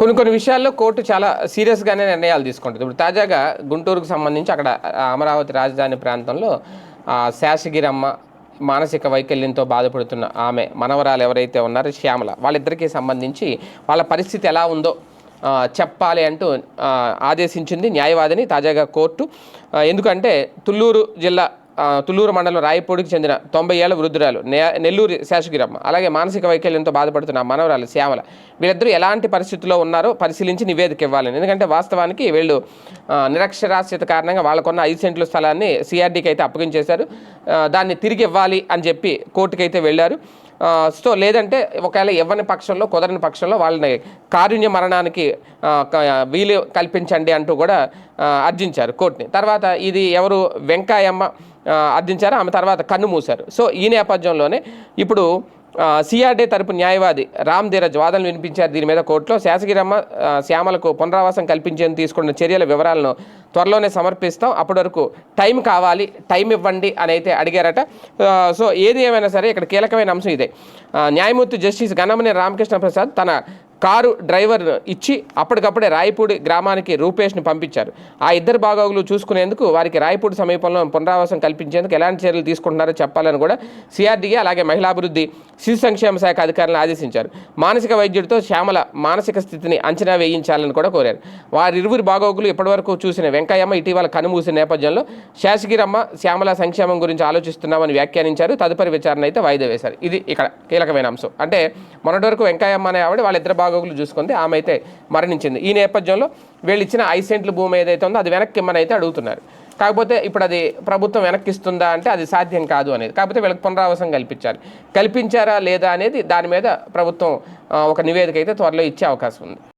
కొన్ని కొన్ని విషయాల్లో కోర్టు చాలా సీరియస్గానే నిర్ణయాలు తీసుకుంటుంది. ఇప్పుడు తాజాగా గుంటూరుకు సంబంధించి అక్కడ అమరావతి రాజధాని ప్రాంతంలో శాసగిరమ్మ శేషగిరమ్మ మానసిక వైకల్యంతో బాధపడుతున్న ఆమె మనవరాలు ఎవరైతే ఉన్నారో శ్యామల వాళ్ళిద్దరికీ సంబంధించి వాళ్ళ పరిస్థితి ఎలా ఉందో చెప్పాలి అంటూ ఆదేశించింది న్యాయవాదిని తాజాగా కోర్టు. ఎందుకంటే తుళ్ళూరు జిల్లా తుళ్ళూరు మండలం రాయపూడికి చెందిన తొంభై ఏళ్ళ వృద్ధురాలు నే- నెల్లూరు శేషగిరమ్మ. అలాగే మానసిక వైకల్యంతో బాధపడుతున్న మనవరాలు శ్యామల. వీళ్ళిద్దరూ ఎలాంటి పరిస్థితుల్లో ఉన్నారో పరిశీలించి నివేదిక ఇవ్వాలని. ఎందుకంటే వాస్తవానికి వీళ్ళు నిరక్షరాస్యత కారణంగా వాళ్ళకున్న ఐదు సెంట్ల స్థలాన్ని సిఆర్డీకి అయితే అప్పగించేశారు. దాన్ని తిరిగి ఇవ్వాలి అని చెప్పి కోర్టుకి అయితే వెళ్ళారు. సో లేదంటే ఒకవేళ ఇవ్వని పక్షంలో కుదరని పక్షంలో వాళ్ళని కారుణ్య మరణానికి వీలు కల్పించండి అంటూ కూడా అర్జించారు కోర్టుని. తర్వాత ఇది ఎవరు వెంకాయమ్మ ఆ, అర్జించారు ఆమె తర్వాత కన్ను మూశారు. సో ఈ నేపథ్యంలోనే ఇప్పుడు సిఆర్డే తరపు న్యాయవాది రామ్ ధీరజ్ వాదనలు వినిపించారు. దీని మీద కోర్టులో శాసగిరమ్మ శ్యామలకు పునరావాసం కల్పించేందుకు తీసుకున్న చర్యల వివరాలను త్వరలోనే సమర్పిస్తాం. అప్పటి వరకు టైం కావాలి టైం ఇవ్వండి అని అయితే అడిగారట. సో ఏది ఏమైనా సరే ఇక్కడ కీలకమైన అంశం ఇదే. న్యాయమూర్తి జస్టిస్ గణమని రామకృష్ణ ప్రసాద్ తన కారు డ్రైవర్ ఇచ్చి అప్పటికప్పుడే రాయపూడి గ్రామానికి రూపేష్ని పంపించారు. ఆ ఇద్దరు బాగోగులు చూసుకునేందుకు వారికి రాయపూడి సమీపంలో పునరావాసం కల్పించేందుకు ఎలాంటి చర్యలు తీసుకుంటున్నారో చెప్పాలని కూడా సిఆర్డీఏ అలాగే మహిళాభివృద్ధి శిశు సంక్షేమ శాఖ అధికారులను ఆదేశించారు. మానసిక వైద్యుడితో శ్యామల మానసిక స్థితిని అంచనా వేయించాలని కూడా కోరారు. వారిరువురి బాగోగులు ఇప్పటివరకు చూసిన వెంకయ్యమ్మ ఇటీవల కనుమూసిన నేపథ్యంలో శాసగిరమ్మ శ్యామల సంక్షేమం గురించి ఆలోచిస్తున్నామని వ్యాఖ్యానించారు. తదుపరి విచారణ అయితే వాయిదా వేశారు. ఇది ఇక్కడ కీలకమైన అంశం. అంటే మొన్నటి వరకు వెంకయ్యమ్మ అనే ఆవిడ వాళ్ళిద్దరు బాగోగులు చూసుకుంది ఆమె అయితే మరణించింది. ఈ నేపథ్యంలో వీళ్ళు ఇచ్చిన ఐదు సెంట్ల భూమి ఏదైతే ఉందో అది వెనక్కి ఇమ్మని అయితే అడుగుతున్నారు. కాకపోతే ఇప్పుడు అది ప్రభుత్వం వెనక్కిస్తుందా అంటే అది సాధ్యం కాదు అనేది. కాకపోతే వీళ్ళకి పునరావాసం కల్పించాలి. కల్పించారా లేదా అనేది దాని మీద ప్రభుత్వం ఒక నివేదిక అయితే త్వరలో ఇచ్చే అవకాశం ఉంది.